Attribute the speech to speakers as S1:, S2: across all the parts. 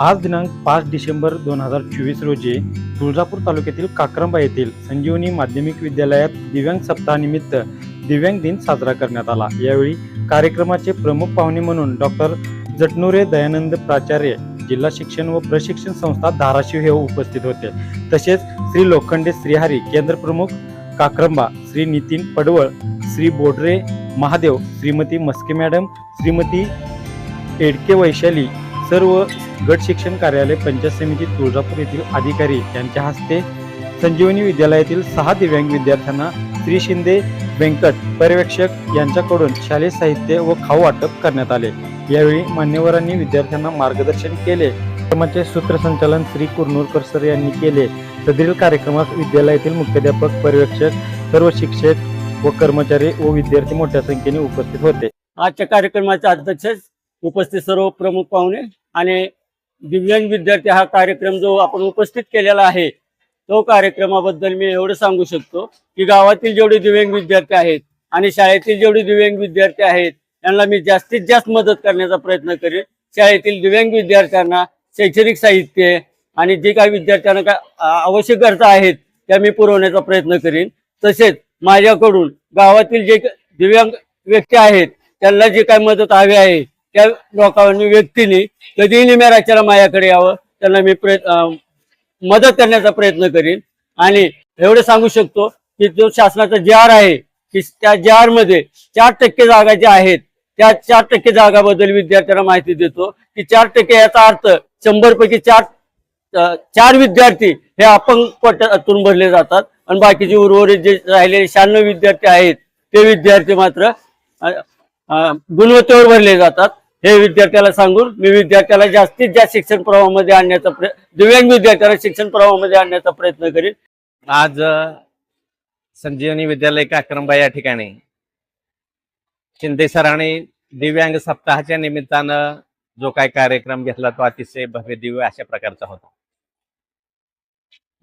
S1: आज दिनांक पाच डिसेंबर दोन हजार चोवीस रोजी तुळजापूर तालुक्यातील काक्रंबा येथील संजीवनी माध्यमिक विद्यालयात दिव्यांग सप्ताहानिमित्त दिव्यांग दिन साजरा करण्यात आला. यावेळी कार्यक्रमाचे प्रमुख पाहुणे म्हणून डॉक्टर जटनुरे दयानंद प्राचार्य जिल्हा शिक्षण व प्रशिक्षण संस्था धाराशिव हे उपस्थित होते. तसेच श्री लोखंडे श्रीहारी केंद्र प्रमुख काक्रंबा श्री नितीन पडवळ श्री बोडरे महादेव श्रीमती मस्के मॅडम श्रीमती एडके वैशाली सर्व गट शिक्षण कार्यालय पंचायत समिती तुळजापूर येथील अधिकारी यांच्या हस्ते संजीवनी विद्यालयातील सहा दिव्यांग विद्यार्थ्यांना श्री शिंदे व्यंकट पर्यवेक्षक यांच्याकडून शालेय साहित्य व खाऊ वाटप करण्यात आले. यावेळी मान्यवरांनी विद्यार्थ्यांना मार्गदर्शन केले. कार्यक्रमाचे सूत्रसंचालन श्री कुरनूरकर सर यांनी केले. सदरील कार्यक्रमात विद्यालयातील मुख्याध्यापक पर्यवेक्षक सर्व शिक्षक व कर्मचारी व विद्यार्थी मोठ्या संख्येने उपस्थित होते.
S2: आजच्या कार्यक्रमाचे अध्यक्ष उपस्थित सर्व प्रमुख पाहुणे आणि दिव्यांग विद्यार्थी हा कार्यक्रम जो आपण उपस्थित केलेला आहे तो कार्यक्रमाबद्दल मी एवढं सांगू शकतो की गावातील जेवढे दिव्यांग विद्यार्थी आहेत आणि शाळेतील जेवढे दिव्यांग विद्यार्थी आहेत यांना मी जास्तीत जास्त मदत करण्याचा प्रयत्न करेन. शाळेतील दिव्यांग विद्यार्थ्यांना शैक्षणिक साहित्य आणि जे काही विद्यार्थ्यांना काय आवश्यक गरजा आहेत त्या मी पुरवण्याचा प्रयत्न करेन. तसेच माझ्याकडून गावातील जे दिव्यांग व्यक्ती आहेत त्यांना जे काही मदत हवी आहे त्या लोकांनी व्यक्तीने कधीही निम्या माझ्याकडे यावं त्यांना मी प्रयत्न मदत करण्याचा प्रयत्न करीन. आणि एवढं सांगू शकतो की जो शासनाचा जे आर आहे की त्या जे आरमध्ये चार टक्के जागा ज्या आहेत त्या चार टक्के जागाबद्दल विद्यार्थ्यांना माहिती देतो की चार टक्के याचा अर्थ शंभर पैकी चार चार विद्यार्थी हे अपंग पटातून भरले जातात. आणि बाकीचे उर्वरित जे राहिलेले शहाण्णव विद्यार्थी आहेत ते विद्यार्थी मात्र गुणवत्तेवर भरले जातात. हे विद्यार्थ्याला सांगून मी विद्यार्थ्याला जास्तीत जास्त शिक्षण प्रवाहामध्ये आणण्याचा प्रयत्न दिव्यांग विद्यार्थ्याला शिक्षण प्रवाहामध्ये आणण्याचा प्रयत्न करीन.
S3: आज संजीवनी विद्यालय काक्रंबा या ठिकाणी. शिंदे सरांनी दिव्यांग सप्ताहाच्या निमित्तानं जो काय कार्यक्रम घेतला तो अतिशय भव्य दिव्य अशा प्रकारचा होता.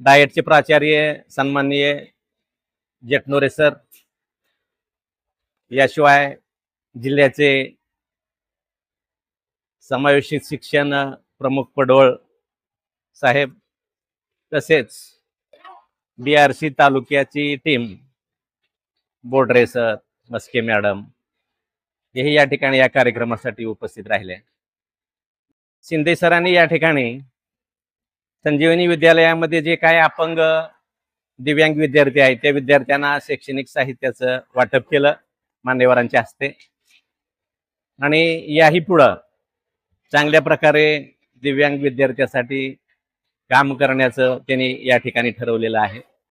S3: डायटचे प्राचार्य सन्माननीय जेटनोरे सर याशिवाय जिल्ह्याचे समावेशित शिक्षण प्रमुख पडवळ साहेब तसेच B R C तालुक्याची team Bodare sir Maske madam हेही या ठिकाणी या कार्यक्रमासाठी उपस्थित राहिले. शिंदे सरांनी या ठिकाणी संजीवनी विद्यालयामध्ये जे काय अपंग दिव्यांग विद्यार्थी आहेत त्या विद्यार्थ्यांना शैक्षणिक साहित्याचं वाटप केलं मान्यवरांच्या हस्ते. आणि याही पुढं चांगल्या प्रकारे दिव्यांग विद्यार्थ्यासाठी काम करण्याचं त्यांनी या ठिकाणी ठरवलेलं आहे.